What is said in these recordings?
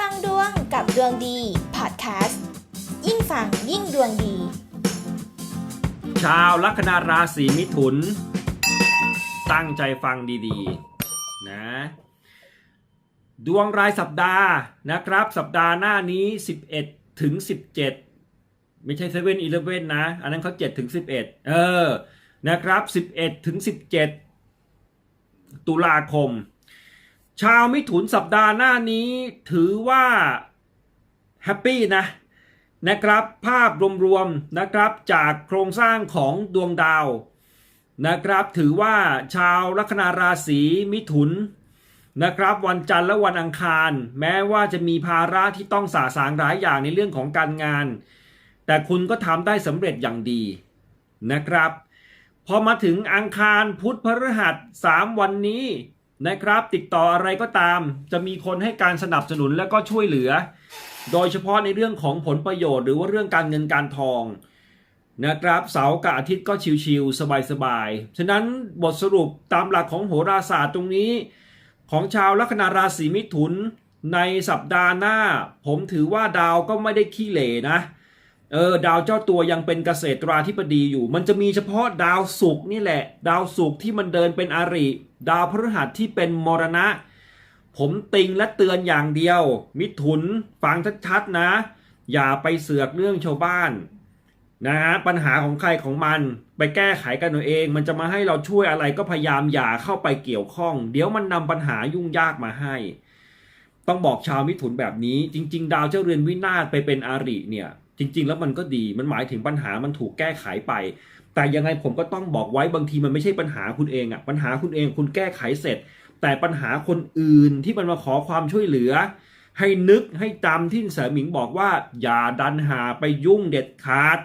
ฟังดวงกับดวงดีพอดแคสต์ยิ่งฟังยิ่งดวงดี ชาวลัคนาราศีมิถุน ตั้งใจฟังดีๆนะดวงรายสัปดาห์นะครับ สัปดาห์หน้านี้ 11 ถึง 17 ไม่ใช่เซเว่นอีเลฟเว่นนะ อันนั้นเขา7ถึง 11 เออนะครับ 11 ถึง 17 ตุลาคม ชาวมิถุนสัปดาห์หน้านี้ถือว่าแฮปปี้นะนะครับภาพรวมๆนะครับจากโครงสร้างของดวงดาวนะครับ ถือว่าชาวลัคนาราศีมิถุนนะครับ วันจันทร์และวันอังคาร แม้ว่าจะมีภาระที่ต้องสาสางหลายอย่างในเรื่องของการงาน แต่คุณก็ทำได้สำเร็จอย่างดีนะครับ พอมาถึงอังคารพุธพฤหัสสามวันนี้ นะครับ ติดต่ออะไรก็ตาม จะมีคนให้การสนับสนุนและก็ช่วยเหลือ โดยเฉพาะในเรื่องของผลประโยชน์ หรือว่าเรื่องการเงินการทองนะครับเสาร์กับอาทิตย์ก็ชิวๆสบายๆ ฉะนั้นบทสรุปตามหลักของโหราศาสตร์ตรงนี้ ของชาวลัคนาราศีมิถุนในสัปดาห์หน้า ผมถือว่าดาวก็ไม่ได้ขี้เหร่นะ เออดาวเจ้าตัวยังเป็นเกษตราธิบดีอยู่ มันจะมีเฉพาะดาวศุกร์นี่แหละ ดาวศุกร์ที่มันเดินเป็นอาริ ดาวพฤหัสที่เป็นมรณะ ผมติงและเตือนอย่างเดียว มิถุนฟังชัดๆนะ อย่าไปเสือกเรื่องชาวบ้านนะฮะปัญหาของใครของมันไปแก้ไขกันเอาเอง มันจะมาให้เราช่วยอะไรก็พยายามอย่าเข้าไปเกี่ยวข้อง เดี๋ยวมันนำปัญหายุ่งยากมาให้ ต้องบอกชาวมิถุนแบบนี้ จริง ๆ ดาวเจ้าเรือนวินาศไปเป็นอาริเนี่ย จริง ๆ แล้วมันก็ดีมันหมายถึงปัญหามันถูกแก้ไขไป แต่ยังไงผมก็ต้องบอกไว้บางทีมันไม่ใช่ปัญหาคุณเองอะปัญหาคุณเองคุณแก้ไขเสร็จ แต่ปัญหาคนอื่นที่มันมาขอความช่วยเหลือ ให้นึกให้จำที่เสอหมิงบอกว่า อย่าดันหาไปยุ่งเด็ดขาด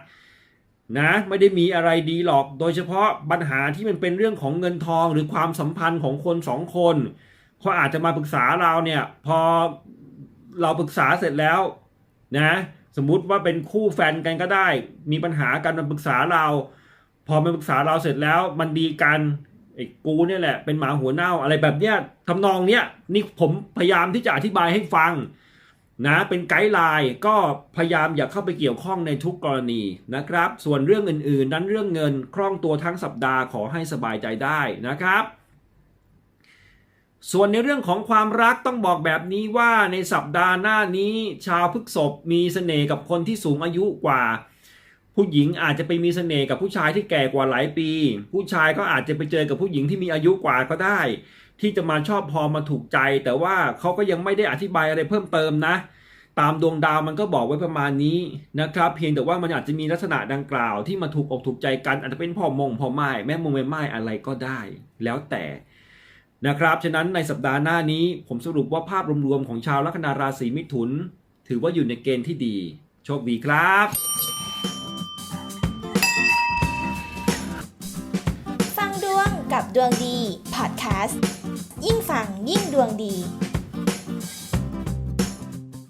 นะไม่ได้มีอะไรดีหรอก โดยเฉพาะปัญหาที่มันเป็นเรื่องของเงินทองหรือความสัมพันธ์ของคนสองคนเขาอาจจะมาปรึกษาเราเนี่ย พอเราปรึกษาเสร็จแล้วนะ สมมุติว่าเป็นคู่แฟนกันก็ได้ มีปัญหากันมาปรึกษาเรา พอมาปรึกษาเราเสร็จแล้วมันดีกันไอ้กูเนี่ยแหละเป็นหมาหัวเน่าอะไรแบบเนี้ยทำนองเนี้ยนี่ผมพยายามที่จะอธิบายให้ฟังนะเป็นไกด์ไลน์ก็พยายามอย่าเข้าไปเกี่ยวข้องในทุกกรณีนะครับ ส่วนเรื่องอื่นๆ นั้นเรื่องเงินคล่องตัวทั้งสัปดาห์ขอให้สบายใจได้นะครับ ส่วนในเรื่องของความรักต้องบอกแบบนี้ว่าในสัปดาห์หน้านี้ ชาวพฤกษภมีเสน่ห์กับคนที่สูงอายุกว่า ผู้หญิงอาจจะไปมีเสน่ห์กับผู้ชายที่แก่กว่าหลายปี ผู้ชายก็อาจจะไปเจอกับผู้หญิงที่มีอายุกว่าก็ได้ ที่จะมาชอบพอมาถูกใจ แต่ว่าเขาก็ยังไม่ได้อธิบายอะไรเพิ่มเติมนะ ตามดวงดาวมันก็บอกไว้ประมาณนี้นะครับ เพียงแต่ว่ามันอาจจะมีลักษณะดังกล่าวที่มาถูกอกถูกใจกันอาจจะเป็นพ่อมงพ่อไม้แม่มงแม่ไม้อะไรก็ได้ แล้วแต่ นะครับฉะนั้นในสัปดาห์หน้านี้ผมสรุปว่าภาพรวมๆของชาวลัคนาราศีมิถุน ถือว่าอยู่ในเกณฑ์ที่ดี โชคดีครับฟังดวงกับดวงดีพอดแคสต์ยิ่งฟังยิ่งดวงดี